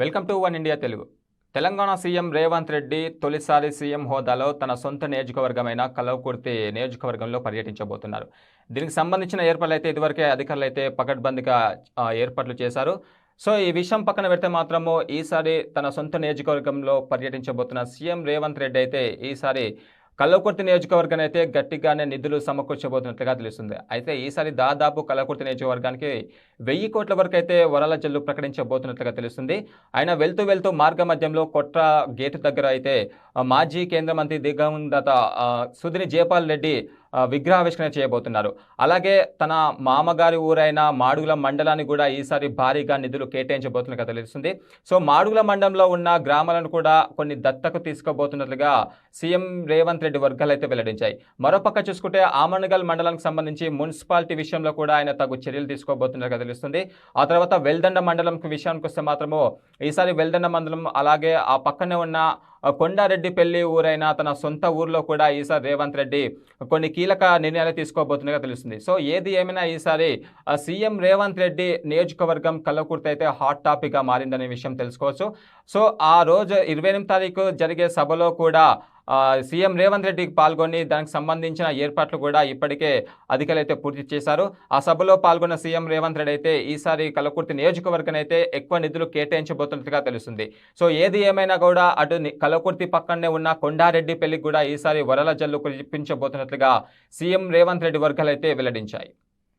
Welcome to one India Telugu. Telangana CM Revanth Reddy తొలిసారి CM హోదాలో తన సొంత నియోజకవర్గమైన కలవకుర్తి నియోజకవర్గంలో పర్యటించబోతున్నారు. దీనికి సంబంధించిన ఏర్పాట్లు అయితే ఇదివరకే అధికారులు అయితే పకడ్బందీగా ఏర్పాట్లు చేశారు. సో ఈ విషయం పక్కన పెడితే మాత్రము ఈసారి తన సొంత నియోజకవర్గంలో పర్యటించబోతున్న సీఎం రేవంత్ రెడ్డి అయితే ఈసారి కల్లకుర్తి నియోజకవర్గాన్ని అయితే గట్టిగానే నిధులు సమకూర్చబోతున్నట్లుగా తెలుస్తుంది. అయితే ఈసారి దాదాపు కల్లకుర్తి నియోజకవర్గానికి వెయ్యి కోట్ల వరకు అయితే వరాల జల్లు ప్రకటించబోతున్నట్లుగా తెలుస్తుంది. ఆయన వెళ్తూ వెళ్తూ మార్గ మధ్యంలో కొట్ర గేటు దగ్గర అయితే మాజీ కేంద్ర మంత్రి దిగంగత సుధిని జయపాల్ రెడ్డి విగ్రహావిష్కరణ చేయబోతున్నారు. అలాగే తన మామగారి ఊరైన మాడుగుల మండలాన్ని కూడా ఈసారి భారీగా నిధులు కేటాయించబోతున్నట్టుగా తెలుస్తుంది. సో మాడుగుల మండలంలో ఉన్న గ్రామాలను కూడా కొన్ని దత్తకు తీసుకోబోతున్నట్లుగా సీఎం రేవంత్ రెడ్డి వర్గాలు అయితే వెల్లడించాయి. మరోపక్క చూసుకుంటే ఆమనగల్ మండలానికి సంబంధించి మున్సిపాలిటీ విషయంలో కూడా ఆయన తగు చర్యలు తీసుకోబోతున్నట్టుగా తెలుస్తుంది. ఆ తర్వాత వెల్దండ మండలం విషయానికి వస్తే మాత్రము ఈసారి వెల్దండ మండలం అలాగే ఆ పక్కనే ఉన్న కొండారెడ్డి కొండారెడ్డిపల్లి ఊరైన తన సొంత ఊర్లో కూడా ఈసారి రేవంత్ రెడ్డి కొన్ని కీలక నిర్ణయాలు తీసుకోబోతున్నట్టుగా తెలుస్తుంది. సో ఏది ఏమైనా ఈసారి సీఎం రేవంత్ రెడ్డి నియోజకవర్గం కల్లకుర్తి అయితే హాట్ టాపిక్గా మారిందనే విషయం తెలుసుకోవచ్చు. సో ఆ రోజు ఇరవై ఎనిమిది తారీఖు జరిగే సభలో కూడా సీఎం రేవంత్ రెడ్డికి పాల్గొని దానికి సంబంధించిన ఏర్పాట్లు కూడా ఇప్పటికే అధికారులు అయితే పూర్తి చేశారు. ఆ సభలో పాల్గొన్న సీఎం రేవంత్ రెడ్డి అయితే ఈసారి కలకుర్తి నియోజకవర్గనైతే ఎక్కువ నిధులు కేటాయించబోతున్నట్టుగా తెలుస్తుంది. సో ఏది ఏమైనా కూడా అటు కలకుర్తి పక్కనే ఉన్న కొండారెడ్డి పెళ్ళికి కూడా ఈసారి వరల జల్లు కురిపించబోతున్నట్లుగా సీఎం రేవంత్ రెడ్డి వర్గాలైతే వెల్లడించాయి.